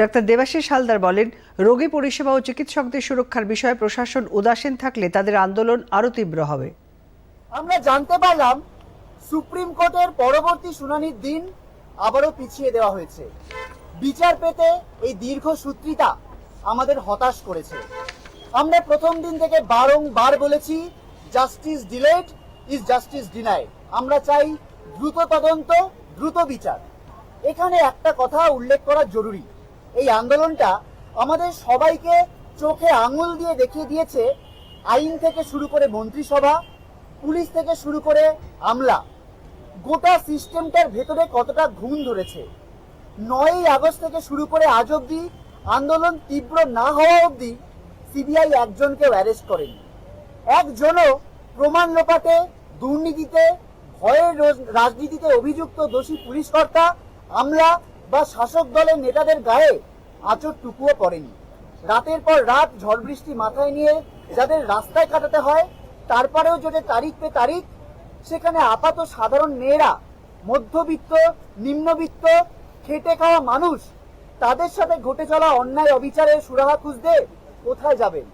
Doctor Debashis Haldar বলেন, রোগী পরিষেবা ও চিকিৎসকদের সুরক্ষার বিষয়ে প্রশাসন উদাসীন থাকলে তাদের আন্দোলন আরও তীব্র হবে। আমরা জানতে পারলাম, সুপ্রিম কোর্টের পরবর্তী শুনানির দিন আবারও পিছিয়ে দেওয়া হয়েছে। বিচার পেতে এই দীর্ঘ সূত্রিতা আমাদের হতাশ করেছে। আমরা প্রথম দিন থেকে বারংবার বলেছি justice delayed is justice denied আমরা চাই দ্রুত তদন্ত, দ্রুত বিচার। এখানে একটা কথা উল্লেখ করা জরুরি। এই আন্দোলনটা আমাদের সবাইকে চোখে আঙুল দিয়ে দেখিয়ে দিয়েছে আইন থেকে শুরু করে মন্ত্রিসভা, পুলিশ থেকে শুরু করে আমলা। গোটা সিস্টেমটার ভেতরে কতটা ঘুম ধরেছে। নয়ই আগস্ট থেকে শুরু করে আজ অবধি আন্দোলন তীব্র না হওয়া অবধি সিবিআই একজনকেও অ্যারেস্ট করেনি। একজনও প্রমাণ লোপাটে, দুর্নীতিতে, ভয়ের রাজনীতিতে অভিযুক্ত দোষী পুলিশ কর্তা, আমলা বা শাসক দলের নেতাদের গায়ে আঁচড় টুকুও পড়েনি। রাতের পর রাত ঝড় বৃষ্টি মাথায় নিয়ে যাদের রাস্তায় কাটাতে হয়, তারপরেও যদি তারিখ পে তারিখ, সেখানে আপাত সাধারণ মেয়েরা, মধ্যবিত্ত, নিম্নবিত্ত, খেটে খাওয়া মানুষ, তাদের সাথে ঘটে চলা অন্যায় অবিচারের সুরাহা খুঁজতে কোথায় যাবেন?